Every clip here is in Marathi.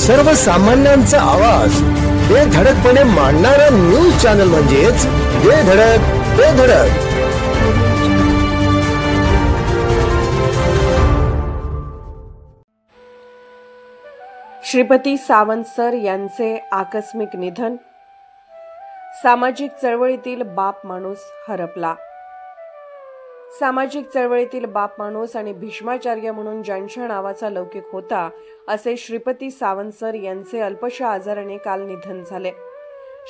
सर्वसामान्यांचा आवाज. बेधडकपणे मांडणारा न्यूज चॅनल म्हणजेच बेधडक बेधडक श्रीपती सावंत सर यांचे आकस्मिक निधन. सामाजिक चळवळीतील बाप माणूस हरपला. सामाजिक चळवळीतील बाप माणूस आणि भीष्माचार्य म्हणून ज्यांच्या नावाचा लौकिक होता असे श्रीपती सावंत सर यांचे अल्पशा आजाराने काल निधन झाले.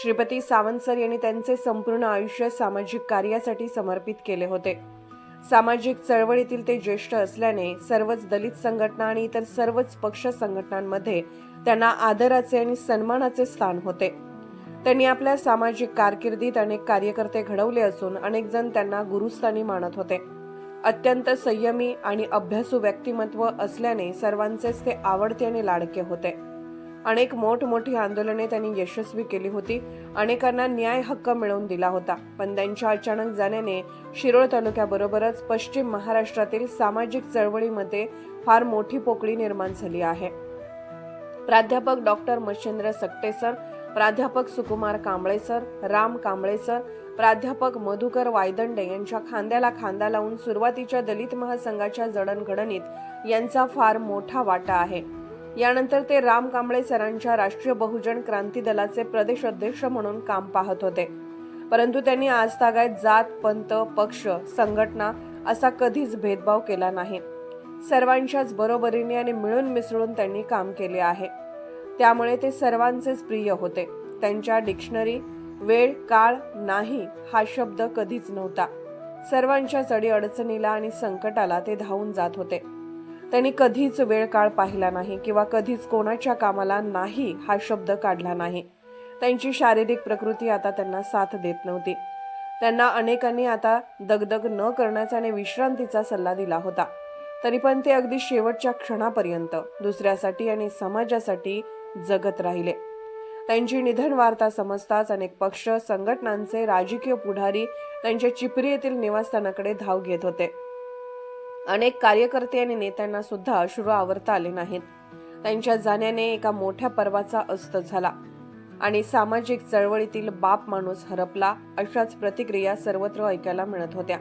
श्रीपती सावंत सर यांनी त्यांचे संपूर्ण आयुष्य सामाजिक कार्यासाठी समर्पित केले होते. सामाजिक चळवळीतील ते ज्येष्ठ असल्याने सर्वच दलित संघटना आणि इतर सर्वच पक्ष संघटनांमध्ये त्यांना आदराचे आणि सन्मानाचे स्थान होते. त्यांनी आपल्या सामाजिक कारकिर्दीत अनेक कार्यकर्ते घडवले असून अनेक जण त्यांना गुरुस्थानी मानत होते. अत्यंत संयमी आणि अभ्यासू व्यक्तिमत्व असल्याने सर्वांचेच ते आवडते आणि लाडके होते. अनेक मोठमोठी आंदोलने त्यांनी यशस्वी केली होती. अनेकांना न्याय हक्क मिळवून दिला होता. पण त्यांच्या अचानक जाण्याने शिरोळ तालुक्याबरोबरच पश्चिम महाराष्ट्रातील सामाजिक चळवळीमध्ये फार मोठी पोकळी निर्माण झाली आहे. प्राध्यापक डॉक्टर मच्छिंद्र सक्टेसर प्राध्यापक सुकुमार कांबळे सर राम कांबळे सर प्राध्यापक मधुकर वायदंडे यांच्या खांद्याला खांदा लावून सुरुवातीच्या दलित महासंघाच्या जडणघडणीत यांचा फार मोठा वाटा आहे. यानंतर ते राम कांबळे सरांच्या राष्ट्रीय बहुजन क्रांती दलाचे प्रदेश अध्यक्ष म्हणून काम पाहत होते. परंतु त्यांनी आजतागायत जात पंत पक्ष संघटना असा कधीच भेदभाव केला नाही. सर्वांच्याच बरोबरीने आणि मिळून मिसळून त्यांनी काम केले आहे. त्यामुळे ते सर्वांचेच प्रिय होते. त्यांच्या डिक्शनरी वेळ काळ नाही हा शब्द कधीच नव्हता. सर्वांच्या चढी अडचणीला आणि संकटाला ते धावून जात होते. त्यांनी कधीच वेळ काळ पाहिला नाही किंवा कधीच कोणाच्या कामाला नाही हा शब्द काढला नाही. त्यांची शारीरिक प्रकृती आता त्यांना साथ देत नव्हती. त्यांना अनेकांनी आता दगदग न करण्याचा आणि विश्रांतीचा सल्ला दिला होता. तरी पण ते अगदी शेवटच्या क्षणापर्यंत दुसऱ्यासाठी आणि समाजासाठी जगत राहिले. त्यांची निधन वार्ता समजताच अनेक पक्ष संघटनांचे राजकीय पुढारी त्यांच्या चिपरी येथील निवासस्थानाकडे धाव घेत होते. अनेक कार्यकर्ते आणि नेत्यांना सुद्धा अश्रू आवरता आले नाहीत. त्यांच्या जाण्याने एका मोठ्या पर्वाचा अस्त झाला आणि सामाजिक चळवळीतील बाप माणूस हरपला अशाच प्रतिक्रिया सर्वत्र ऐकायला मिळत होत्या.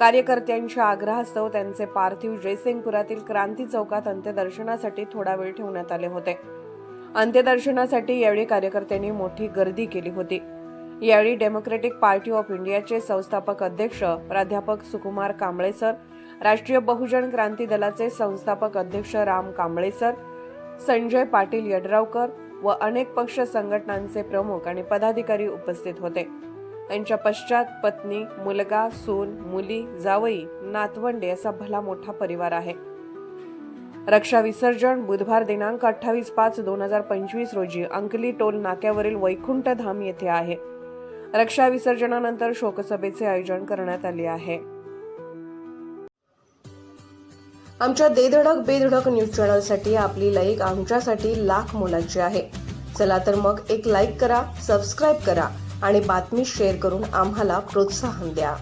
कार्यकर्त्यांच्या आग्रहास्तव त्यांचे पार्थिव जयसिंगपुरातील क्रांती चौकात अंत्यदर्शनासाठी थोडा वेळ ठेवण्यात आले होते. अंत्यदर्शनासाठी यावेळी कार्यकर्त्यांनी मोठी गर्दी केली होती. यावेळी डेमोक्रेटिक पार्टी ऑफ इंडियाचे संस्थापक अध्यक्ष प्राध्यापक सुकुमार कांबळे सर राष्ट्रीय बहुजन क्रांती दलाचे संस्थापक अध्यक्ष राम कांबळे सर संजय पाटील यड्रावकर व अनेक पक्ष संघटनांचे प्रमुख आणि पदाधिकारी उपस्थित होते. त्यांच्या पश्चात पत्नी मुलगा सून मुली जावई नातवंडे असा भला मोठा परिवार आहे. रक्षा विसर्जन बुधवार दिनांक अठ्ठावीस पाच दोन हजार पंचवीस रोजी अंकली टोल नाक्यावरील वैकुंठ धाम येथे आहे. रक्षा विसर्जनानंतर शोकसभेचे आयोजन करण्यात आले आहे. आमच्या देधडक बेधडक न्यूज चॅनलसाठी आपली लाईक आमच्यासाठी लाख मोलाची आहे. चला तर मग एक लाईक करा सबस्क्राईब करा आणि बातमी शेअर करून आम्हाला प्रोत्साहन द्या.